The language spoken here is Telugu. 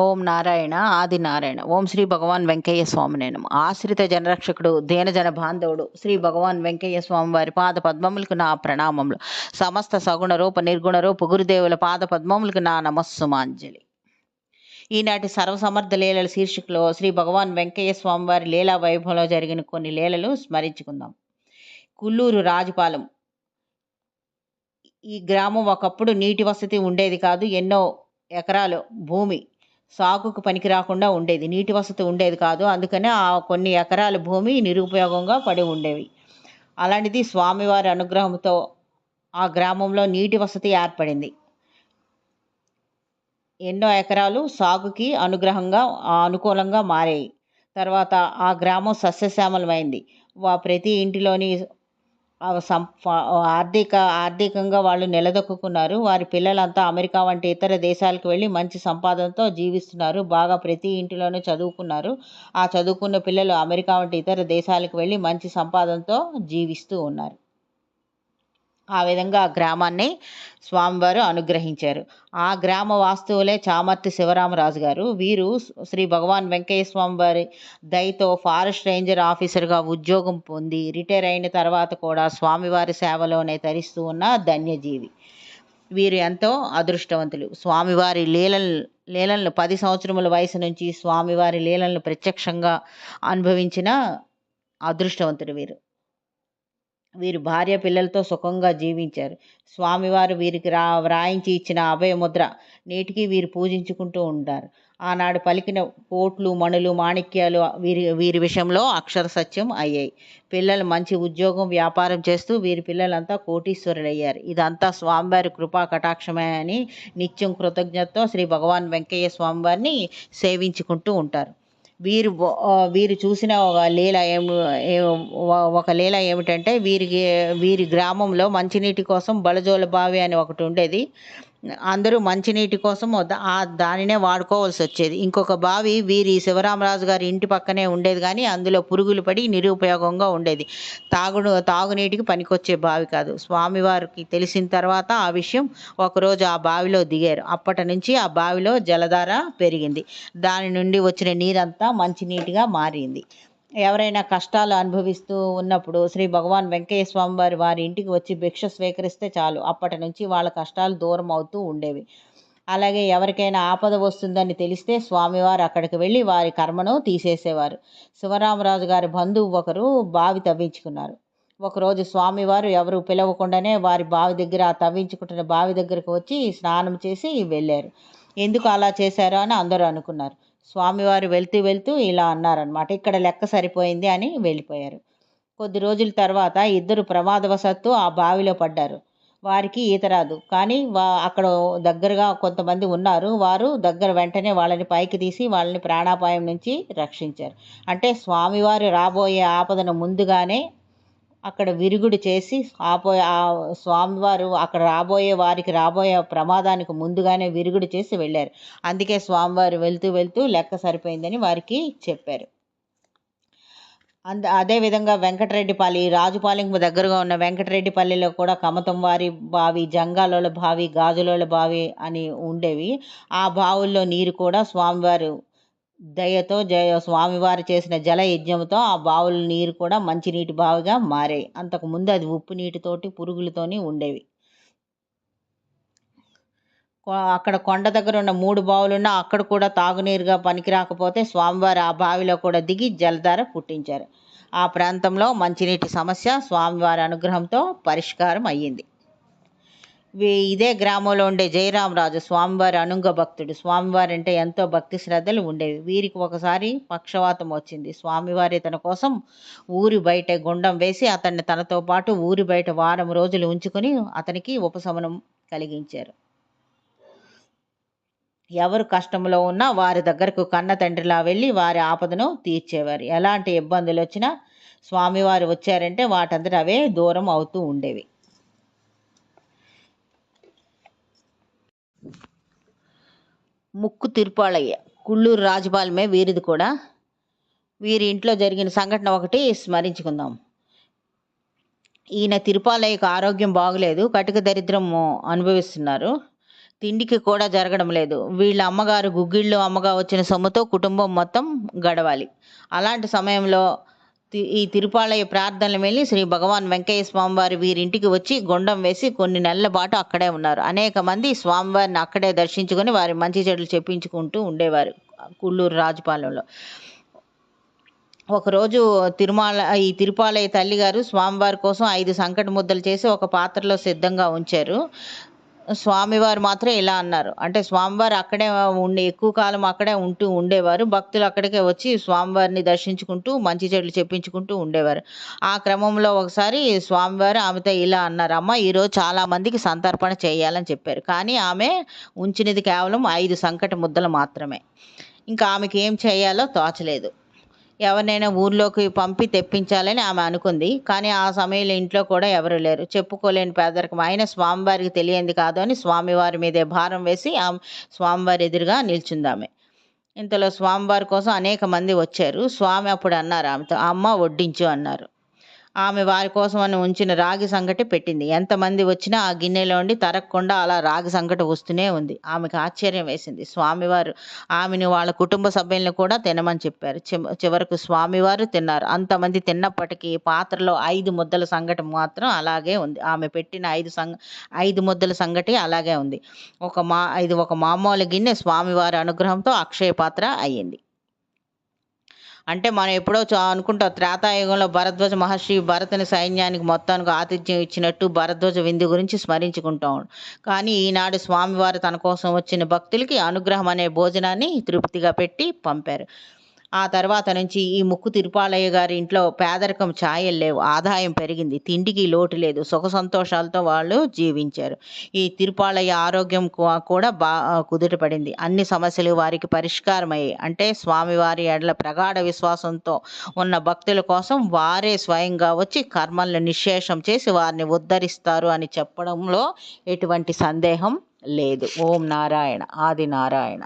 ఓం నారాయణ ఆది నారాయణ. ఓం శ్రీ భగవాన్ వెంకయ్య స్వామి నేను. ఆశ్రిత జనరక్షకుడు దీనజన బాంధవుడు శ్రీ భగవాన్ వెంకయ్య స్వామి వారి పాద పద్మములకు నా ప్రణామములు. సమస్త సగుణ రూప నిర్గుణ రూప గురుదేవుల పాద పద్మములకు నా నమస్సుమాంజలి. ఈనాటి సర్వసమర్థ లీలల శీర్షికలో శ్రీ భగవాన్ వెంకయ్య స్వామి వారి లీలా వైభవంలో జరిగిన కొన్ని లీలలు స్మరించుకుందాం. కుల్లూరు రాజపాలెం. ఈ గ్రామం ఒకప్పుడు నీటి వసతి ఉండేది కాదు ఎన్నో ఎకరాలు భూమి సాగుకు పనికి రాకుండా ఉండేది. నీటి వసతి ఉండేది కాదు. అందుకనే ఆ కొన్ని ఎకరాల భూమి నిరుపయోగంగా పడి ఉండేవి. అలాంటిది స్వామివారి అనుగ్రహంతో ఆ గ్రామంలో నీటి వసతి ఏర్పడింది. ఎన్నో ఎకరాలు సాగుకి అనుగ్రహంగా అనుకూలంగా మారాయి. తర్వాత ఆ గ్రామం సస్యశ్యామలమైంది. వా ప్రతి ఇంటిలోని సం ఆర్థిక ఆర్థికంగా వాళ్ళు నిలదొక్కున్నారు వారి పిల్లలంతా అమెరికా వంటి ఇతర దేశాలకు వెళ్ళి మంచి సంపాదనతో జీవిస్తున్నారు. బాగా ప్రతి ఇంటిలోనూ చదువుకున్నారు. ఆ చదువుకున్న పిల్లలు అమెరికా వంటి ఇతర దేశాలకు వెళ్ళి మంచి సంపాదనతో జీవిస్తూ ఉన్నారు. ఆ విధంగా ఆ గ్రామాన్ని స్వామివారు అనుగ్రహించారు. ఆ గ్రామ వాస్తువులే చామర్తి శివరామరాజు గారు. వీరు శ్రీ భగవాన్ వెంకయ్య స్వామి వారి దయతో ఫారెస్ట్ రేంజర్ ఆఫీసర్గా ఉద్యోగం పొంది రిటైర్ అయిన తర్వాత కూడా స్వామివారి సేవలోనే తరిస్తూ ఉన్న ధన్యజీవి. వీరు ఎంతో అదృష్టవంతులు. స్వామివారి లీలలు లీలలను పది సంవత్సరముల వయసు నుంచి స్వామివారి లీలలను ప్రత్యక్షంగా అనుభవించిన అదృష్టవంతుడు వీరు. వీరు భార్య పిల్లలతో సుఖంగా జీవించారు. స్వామివారు వీరికి రా వ్రాయించి ఇచ్చిన అభయముద్ర నేటికి వీరు పూజించుకుంటూ ఉంటారు. ఆనాడు పలికిన కోట్లు మణులు మాణిక్యాలు వీరి వీరి విషయంలో అక్షర సత్యం అయ్యాయి. పిల్లలు మంచి ఉద్యోగం వ్యాపారం చేస్తూ వీరి పిల్లలంతా కోటీశ్వరులయ్యారు. ఇదంతా స్వామివారి కృపా కటాక్షమే అని నిత్యం కృతజ్ఞతతో శ్రీ భగవాన్ వెంకయ్య స్వామివారిని సేవించుకుంటూ ఉంటారు. వీరు వీరు చూసిన ఒక లీల ఏమి ఒక లీల ఏమిటంటే వీరికి వీరి గ్రామంలో మంచినీటి కోసం బలజోల బావి అని ఒకటి ఉండేది. అందరూ మంచినీటి కోసం ఆ దానినే వాడుకోవాల్సి వచ్చేది. ఇంకొక బావి వీరి శివరామరాజు గారి ఇంటి పక్కనే ఉండేది కానీ అందులో పురుగులు పడి నిరుపయోగంగా ఉండేది. తాగుడు తాగునీటికి పనికొచ్చే బావి కాదు. స్వామివారికి తెలిసిన తర్వాత ఆ విషయం ఒకరోజు ఆ బావిలో దిగారు. అప్పటి నుంచి ఆ బావిలో జలధార పెరిగింది. దాని నుండి వచ్చిన నీరంతా మంచినీటిగా మారింది. ఎవరైనా కష్టాలు అనుభవిస్తూ ఉన్నప్పుడు శ్రీ భగవాన్ వెంకయ్య స్వామి వారి వారి ఇంటికి వచ్చి భిక్ష స్వీకరిస్తే చాలు. అప్పటి నుంచి వాళ్ళ కష్టాలు దూరం అవుతూ ఉండేవి. అలాగే ఎవరికైనా ఆపద వస్తుందని తెలిస్తే స్వామివారు అక్కడికి వెళ్ళి వారి కర్మను తీసేసేవారు. శివరామరాజు గారి బంధువు ఒకరు బావి తవ్వించుకున్నారు. ఒకరోజు స్వామివారు ఎవరు పిలవకుండానే వారి బావి దగ్గర తవ్వించుకుంటున్న బావి దగ్గరకు వచ్చి స్నానం చేసి వెళ్ళారు. ఎందుకు అలా చేశారో అని అందరూ అనుకున్నారు. స్వామివారు వెళ్తూ వెళ్తూ ఇలా అన్నారనమాట ఇక్కడ లెక్క సరిపోయింది అని వెళ్ళిపోయారు. కొద్ది రోజుల తర్వాత ఇద్దరు ప్రమాదవశత్తు ఆ బావిలో పడ్డారు. వారికి ఈత రాదు. కానీ వా అక్కడ దగ్గరగా కొంతమంది ఉన్నారు. వారు దగ్గర వెంటనే వాళ్ళని పైకి తీసి వాళ్ళని ప్రాణాపాయం నుంచి రక్షించారు. అంటే స్వామివారు రాబోయే ఆపదను ముందుగానే అక్కడ విరుగుడు చేసి ఆపోయే ఆ స్వామివారు అక్కడ రాబోయే వారికి రాబోయే ప్రమాదానికి ముందుగానే విరుగుడు చేసి వెళ్ళారు. అందుకే స్వామివారు వెళ్తూ వెళ్తూ లెక్క సరిపోయిందని వారికి చెప్పారు. అంద అదేవిధంగా వెంకటరెడ్డిపల్లి రాజుపాలెంకు దగ్గరగా ఉన్న వెంకటరెడ్డిపల్లిలో కూడా కమతం వారి బావి జంగాలోల బావి గాజులోల బావి అని ఉండేవి. ఆ బావుల్లో నీరు కూడా స్వామివారు దయతో జయ స్వామివారు చేసిన జల యజ్ఞంతో ఆ బావుల నీరు కూడా మంచినీటి బావిగా మారాయి. అంతకుముందు అది ఉప్పు నీటితోటి పురుగులతోని ఉండేవి. కొ- అక్కడ కొండ దగ్గర ఉన్న మూడు బావులున్నా అక్కడ కూడా తాగునీరుగా పనికి రాకపోతే స్వామివారు ఆ బావిలో కూడా దిగి జలధార పుట్టించారు. ఆ ప్రాంతంలో మంచినీటి సమస్య స్వామివారి అనుగ్రహంతో పరిష్కారం అయ్యింది. ఇదే గ్రామంలో ఉండే జయరామరాజు స్వామివారి అనుంగ భక్తుడు. స్వామివారి అంటే ఎంతో భక్తి శ్రద్ధలు ఉండేవి. వీరికి ఒకసారి పక్షవాతం వచ్చింది. స్వామివారి తన కోసం ఊరి బయట గుండం వేసి అతన్ని తనతో పాటు ఊరి బయట వారం రోజులు ఉంచుకొని అతనికి ఉపశమనం కలిగించారు. ఎవరు కష్టంలో ఉన్నా వారి దగ్గరకు కన్న తండ్రిలా వెళ్ళి వారి ఆపదను తీర్చేవారు. ఎలాంటి ఇబ్బందులు వచ్చినా స్వామివారు వచ్చారంటే వాటందరూ అవే దూరం అవుతూ ఉండేవి. ముక్కు తిరుపాళయ్య కుళ్ళూరు రాజపాలమే వీరిది కూడా. వీరి ఇంట్లో జరిగిన సంఘటన ఒకటి స్మరించుకుందాం. ఈయన తిరుపాలయ్యకు ఆరోగ్యం బాగలేదు కటిక దరిద్రం అనుభవిస్తున్నారు. తిండికి కూడా జరగడం లేదు. వీళ్ళ అమ్మగారు గుగ్గిళ్ళు అమ్మగా వచ్చిన సొమ్ముతో కుటుంబం మొత్తం గడవాలి. అలాంటి సమయంలో ఈ తిరుపాలయ ప్రార్థనలు వెళ్ళి శ్రీ భగవాన్ వెంకయ్య స్వామివారి వీరింటికి వచ్చి గుండం వేసి కొన్ని నెలల పాటు అక్కడే ఉన్నారు. అనేక మంది స్వామివారిని అక్కడే దర్శించుకొని వారి మంచి చెడులు చెప్పించుకుంటూ ఉండేవారు కుళ్ళూరు రాజపాలెంలో. ఒకరోజు తిరుమల ఈ తిరుపాలయ తల్లిగారు స్వామివారి కోసం ఐదు సంకట ముద్దలు చేసి ఒక పాత్రలో సిద్ధంగా ఉంచారు. స్వామివారు మాత్రం ఇలా అన్నారు. అంటే స్వామివారు అక్కడే ఉండి ఎక్కువ కాలం అక్కడే ఉంటూ ఉండేవారు. భక్తులు అక్కడికే వచ్చి స్వామివారిని దర్శించుకుంటూ మంచి చెట్లు చెప్పించుకుంటూ ఉండేవారు. ఆ క్రమంలో ఒకసారి స్వామివారు ఆమెతో ఇలా అన్నారు అమ్మ ఈరోజు చాలామందికి సంతర్పణ చేయాలని చెప్పారు. కానీ ఆమె ఉంచినది కేవలం ఐదు సంకట ముద్దలు మాత్రమే. ఇంకా ఆమెకి ఏం చేయాలో తోచలేదు. ఎవరినైనా ఊర్లోకి పంపి తెప్పించాలని ఆమె అనుకుంది. కానీ ఆ సమయంలో ఇంట్లో కూడా ఎవరు లేరు. చెప్పుకోలేని పేదరికం. ఆయన స్వామివారికి తెలియంది కాదు అని స్వామివారి మీదే భారం వేసి ఆమె స్వామివారి ఎదురుగా నిల్చుందామె ఇంతలో స్వామివారి కోసం అనేక మంది వచ్చారు. స్వామి అప్పుడు అన్నారు ఆమెతో అమ్మ వడ్డించు అన్నారు. ఆమె వారి కోసం అని ఉంచిన రాగి సంగటి పెట్టింది. ఎంతమంది వచ్చినా ఆ గిన్నెలోండి తరగకుండా అలా రాగి సంగటి వస్తూనే ఉంది. ఆమెకు ఆశ్చర్యం వేసింది. స్వామివారు ఆమెను వాళ్ళ కుటుంబ సభ్యులను కూడా తినమని చెప్పారు. చివరకు స్వామివారు తిన్నారు. అంతమంది తిన్నప్పటికీ పాత్రలో ఐదు ముద్దల సంగటి మాత్రం అలాగే ఉంది. ఆమె పెట్టిన ఐదు సంగ ఐదు ముద్దల సంగటి అలాగే ఉంది. ఒక మా ఇది ఒక మామూలు గిన్నె స్వామివారి అనుగ్రహంతో అక్షయ పాత్ర అయ్యింది. అంటే మనం ఎప్పుడో అనుకుంటాం త్రేతాయుగంలో భరద్వాజ మహర్షి భరతుని సైన్యానికి మొత్తానికి ఆతిథ్యం ఇచ్చినట్టు భరద్వాజ విందు గురించి స్మరించుకుంటాం. కానీ ఈనాడు స్వామివారు తన కోసం వచ్చిన భక్తులకి అనుగ్రహం అనే భోజనాన్ని తృప్తిగా పెట్టి పంపారు. ఆ తర్వాత నుంచి ఈ ముక్కు తిరుపాలయ్య గారి ఇంట్లో పేదరికం ఛాయలు లేవు ఆదాయం పెరిగింది తిండికి లోటు లేదు సుఖ సంతోషాలతో వాళ్ళు జీవించారు. ఈ తిరుపాలయ్య ఆరోగ్యం కూడా బా కుదుటపడింది అన్ని సమస్యలు వారికి పరిష్కారమయ్యాయి. అంటే స్వామివారి ఎడల ప్రగాఢ విశ్వాసంతో ఉన్న భక్తుల కోసం వారే స్వయంగా వచ్చి కర్మలను నిశేషం చేసి వారిని ఉద్ధరిస్తారు అని చెప్పడంలో ఎటువంటి సందేహం లేదు. ఓం నారాయణ ఆది నారాయణ.